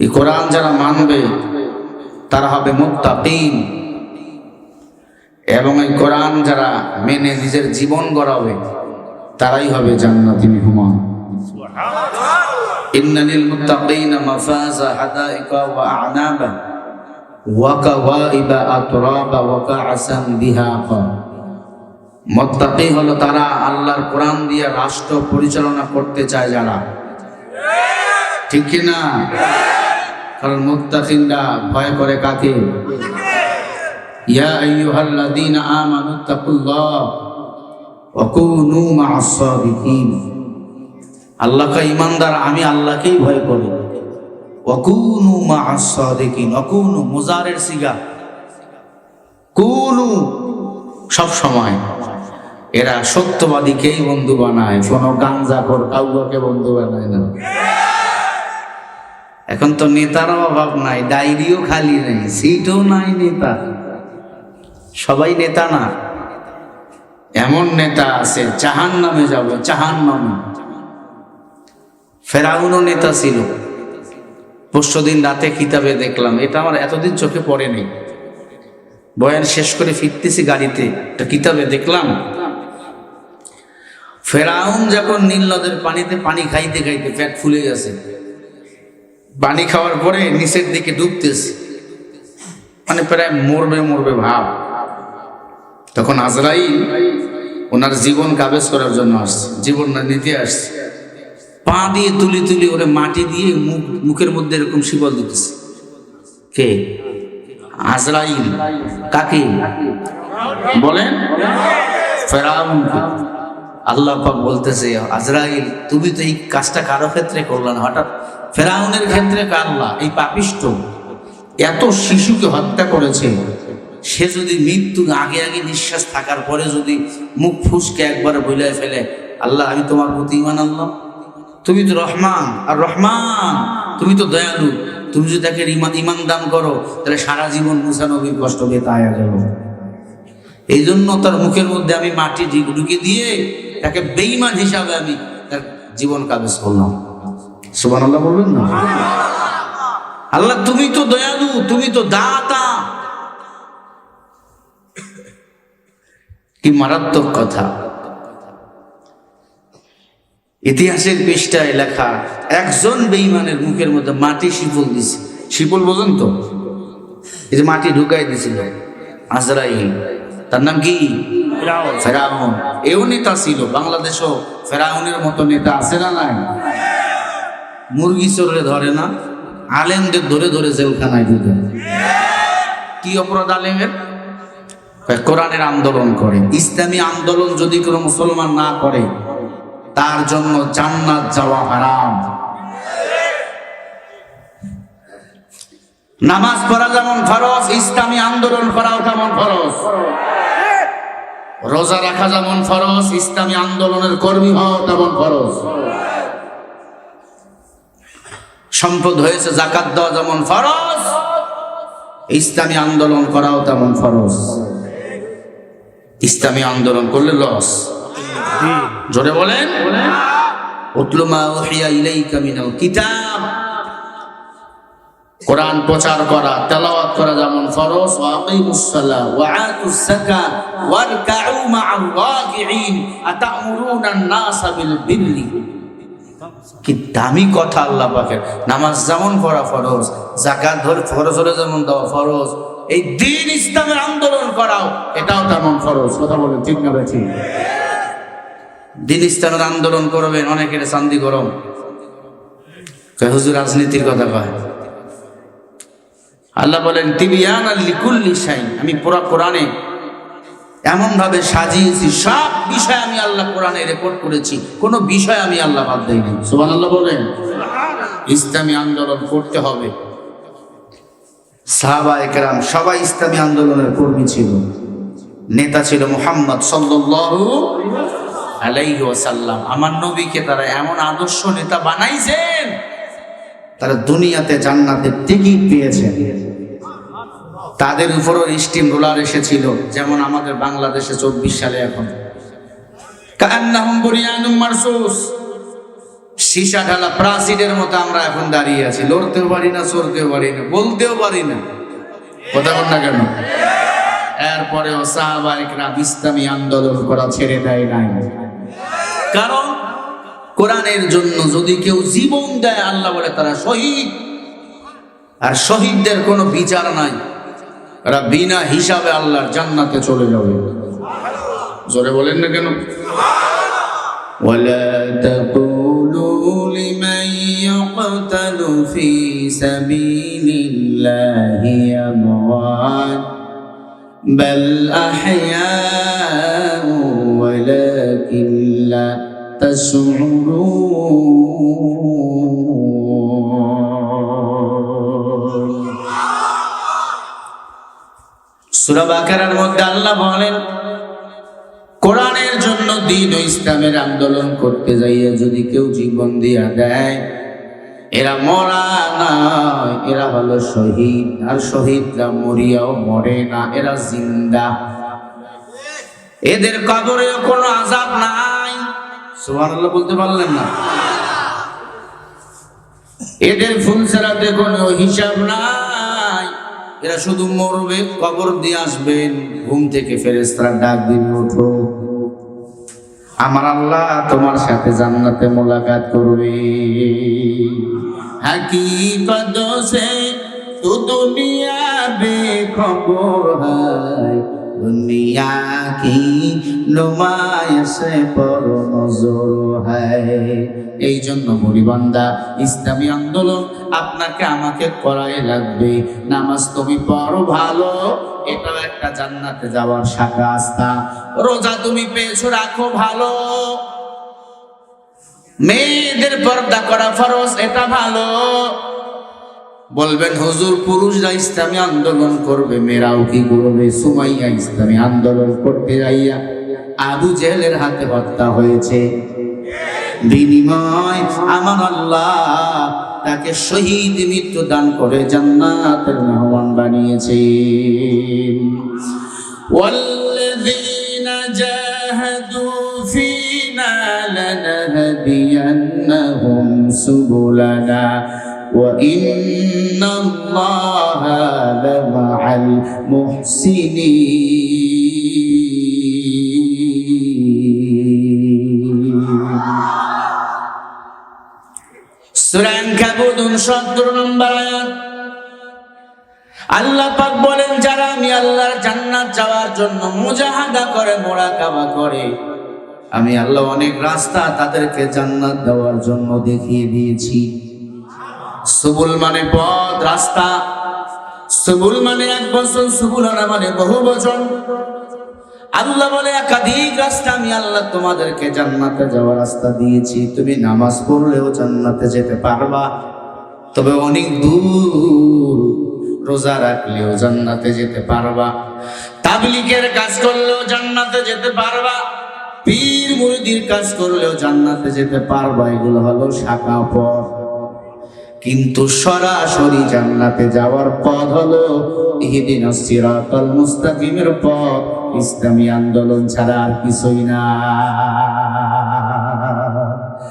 এই কোরআন যারা মানবে, তারা হবে মুত্তাকিন। এবং এই কোরআন যারা মেনে নিজের জীবন গড়াবে, তারাই হবে জান্নাতি মেহমান। হলো তারা আল্লাহর কোরআন দিয়ে রাষ্ট্র পরিচালনা করতে চায় যারা। ঠিক কি না? কারণ মুত্তাকিনরা ভয় করে কাকে ইয়া আইয়ুহাল্লাযীনা আমানু তাকুল্লাহ ওয়া কুনু মা'আস সাদিকিন আল্লাহকে ইমানদার আমি আল্লাহকেই ভয় করি। ওয়া কুনু মা'আস সাদিকিন ওয়া কুনু মুজারের সিগা। কুনু সব সময়। এরা সত্যবাদীকেই বন্ধু বানায়? কোনো গাঞ্জাখোর কাউকে বন্ধু বানায় না। এখন তো নেতারও অভাব নাই, ডায়েরিও খালি নেই, সিটও নাই নেতা। সবাই নেতা না। এমন নেতা আছে জাহান নামে যাবে জাহান নামে ফেরাউনও নেতা ছিল। পরশু দিন রাতে কিতাবে দেখলাম, এটা আমার এতদিন চোখে পড়েনি বয়ান শেষ করে ফিরতেছি গাড়িতে, একটা কিতাবে দেখলাম। ফেরাউন যখন নীল নদের পানিতে পানি খাইতে খাইতে ফ্যাট ফুলে গেছে পানি খাওয়ার পরে নিচের দিকে ডুবতেছে। মানে প্রায় মরবে মরবে ভাব। তখন আজরাইল ওনার জীবন কাবেজ করার জন্য আসছে, জীবন না নিতে আসছে। পা দিয়ে তুলি তুলি ওরে মাটি দিয়ে মুখ, মুখের মধ্যে এরকম শিবল দিতেছে। কে? আজরাইল। কাকে? বলেন? আল্লাহ পাক বলতেছে, আজরাইল, তুমি তো এই কাজটা কারও ক্ষেত্রে করলে না। হঠাৎ ফেরাউনের ক্ষেত্রে আল্লাহ এই পাপিষ্ট। এত শিশুকে হত্যা করেছে, সে যদি মৃত্যু আগে আগে নিঃশ্বাস থাকার পরে যদি মুখ ফুসকে একবারে বইলায় ফেলে, আল্লাহ, আমি তোমার প্রতি ইমান আনলাম। তুমি তো রহমান, আর রহমান, তুমি তো দয়ালু। তুমি যদি তাকে ইমান ইমান দান করো, তাহলে সারা জীবন মুসা নবীর কষ্ট পেয়ে তায়া গেল। এই জন্য তার মুখের মধ্যে আমি মাটি ঢুক- দিয়ে তাকে বেইমান হিসাবে আমি তার জীবন কাবেজ করলাম। সুবান আল্লাহ বলবেন না? আল্লাহ তুমি তো দয়ালু তুমি তো দাতা। কি মারাত্মক কথা। ইতিহাসের পৃষ্ঠায় লেখা একজন বেইমানের মুখের মধ্যে মাটি শিপল দিছে। শিপল বোঝেন তো? এই যে মাটি ঢুকাই দিছিল আজরাইল। তার নাম কি? ফেরাউন। এও নেতা ছিল বাংলাদেশও ফেরাউনের মতো নেতা আছে না নাই? মুরগি চোরে ধরে না, আলেমদের ধরে ধরে জেলখানায় ঢুকে। কি অপরাধ আলেমের? কোরআনের আন্দোলন করে। ইসলামী আন্দোলন যদি কোনো মুসলমান না করে, তার জন্য জান্নাত যাওয়া হারাম। নামাজ পড়া যেমন ফরজ, ইসলামী আন্দোলন করাও তেমন ফরজ। রোজা রাখা যেমন ফরজ, ইসলামী আন্দোলনের কর্মী হওয়া তেমন ফরজ। সম্পদ হয়েছে, জাকাত দেওয়া যেমন ফরজ, ইসলামী আন্দোলন করাও তেমন ফরজ। ইসলামী আন্দোলন করলে লস। জোরে বলেন। উতলুমা উহিয়া ইলাইকা মিনাল কিতাব। কোরআন প্রচার করা, তেলাওয়াত করা যেমন ফরজ। ওয়া আকিমুস ওয়া আতুস যাকাত, ওয়ারকাউ মা'আল রাকিঈন আতা'মুরুনা আন-নাসা বিল বিররি কি দামি কথা আল্লাহ পাকের। নামাজ যেমন পড়া ফরজ জাকাত ধরে ফরজ হলে যেমন দেওয়া ফরজ, এই দিন ইসলামের আন্দোলন করাও, এটাও তেমন ফরজ। কথা বলেন ঠিক না ঠিক দিন ইসলামের আন্দোলন করবেন, অনেকের শান্তি গরম। হুজুর রাজনীতির কথা কয়? আল্লাহ বলেন তিবিয়ান লিকুল্লি শাই আমি পুরা কোরআনে এমন ভাবে সাজিয়েছি সব বিষয় আমি আল্লাহ কোরআনে রেকর্ড করেছি কোন বিষয় আমি আল্লাহ বাদ দেইনি। সুবহান আল্লাহ বলেন ইসলামী আন্দোলন করতে হবে। সাহাবা একরাম সবাই ইসলামী আন্দোলনের কর্মী ছিল। নেতা ছিল মুহাম্মদ সাল্লাল্লাহু আলাইহি ওয়াসাল্লাম। আমার নবীকে তারা এমন আদর্শ নেতা বানাইছেন তারা দুনিয়াতে জান্নাতের টিকিট পেয়েছেন। তাদের উপরও স্টিম রোলার এসেছিল, যেমন আমাদের বাংলাদেশে চব্বিশ সালে এখন। সীসা ঢালা প্রাচীরের মতো আমরা এখন দাঁড়িয়ে আছি। লড়তেও পারি না চড়তেও পারি না, বলতেও পারি না। কথা বল না কেন? এরপরেও সাহাবাহিকরা ইসলামী আন্দোলন করা ছেড়ে দেয় নাই। কারণ কোরআনের জন্য যদি কেউ জীবন দেয়, আল্লাহ বলে তারা শহীদ। আর শহীদদের কোনো বিচার নাই। এরা বিনা হিসাবে আল্লাহর জান্নাতে চলে যাবে জোরে বলেন না কেন ولا تقولوا لمن يقتل في سبيل الله أموات بل أحياء ولكن لا تشعرون সূরা বাকারার মধ্যে আল্লাহ বলেন, কোরআনের জন্য দিন ও ইসলামের আন্দোলন করতে যাইয়া যদি কেউ জীবন দিয়া দেয়, এরা মরা নয় এরা হলো শহীদ, আর শহীদরা মরিয়াও মরে না, এরা জিন্দা। এদের কবরেও কোনো আজাব নাই। সুবহানাল্লাহ বলতে পারলেন না। এদের ফুলসেরাতে কোনো হিসাব নাই। এরা শুধু মরবে, কবর দিয়ে আসবেন। ঘুম থেকে ফেরেস্তারা ডাক দিন ওঠো। আমার আল্লাহ তোমার সাথে জান্নাতে মোলাকাত করবে। হাকিকত সে তু দুনিয়া বেখবর হয়। নজর হয়। এই জন্য মরিবান্দা ইসলামী আন্দোলন আপনাকে আমাকে করাই লাগবে। নামাজ তুমি পড়ো ভালো, এটাও একটা জান্নাতে যাওয়ার শাখা আস্থা রোজা তুমি পেয়েছ, রাখো ভালো। মেয়েদের পর্দা করা ফরজ, এটা ভালো। বলবেন হুজুর পুরুষরা ইসলামী আন্দোলন করবে মেয়েরাও কি করবে সুমাইয়া ইসলামী আন্দোলন করতে যাইয়া আবু জেলের হাতে হত্যা হয়েছে বিনিময় আমার আল্লাহ তাকে শহীদ মৃত্যু দান করে জান্নাতের মেহমান বানিয়েছে والذين جاهدوا فينا لنهدينهم سبلنا وإن الله لمع المحسنين সুরান কাবুদুন সত্তর নম্বর আয়াত আল্লাহ পাক বলেন যারা আমি আল্লাহর জান্নাত যাওয়ার জন্য মুজাহাদা করে মোরাকাবা করে আমি আল্লাহ অনেক রাস্তা তাদেরকে জান্নাত দেওয়ার জন্য দেখিয়ে দিয়েছি সুবুল মানে পথ, রাস্তা। সুবুল মানে এক বছর সুবুল মানে বহু বছর আল্লাহ বলে, একাধিক রাস্তা আমি আল্লাহ তোমাদেরকে জান্নাতে যাওয়ার রাস্তা দিয়েছি। তুমি নামাজ পড়লেও জান্নাতে যেতে পারবা। তবে অনেক দূর রোজা রাখলেও জান্নাতে যেতে পারবা। তাবলিকের কাজ করলেও জান্নাতে যেতে পারবা। পীর মুরিদির কাজ করলেও জান্নাতে যেতে পারবা। এগুলো হলো শাখা পথ। কিন্তু সরাসরি জান্নাতে যাওয়ার পথ হলো ইহদিন সিরাতাল মুস্তাকিমের পথ। ইসলামী আন্দোলন ছাড়া আর কিছুই না।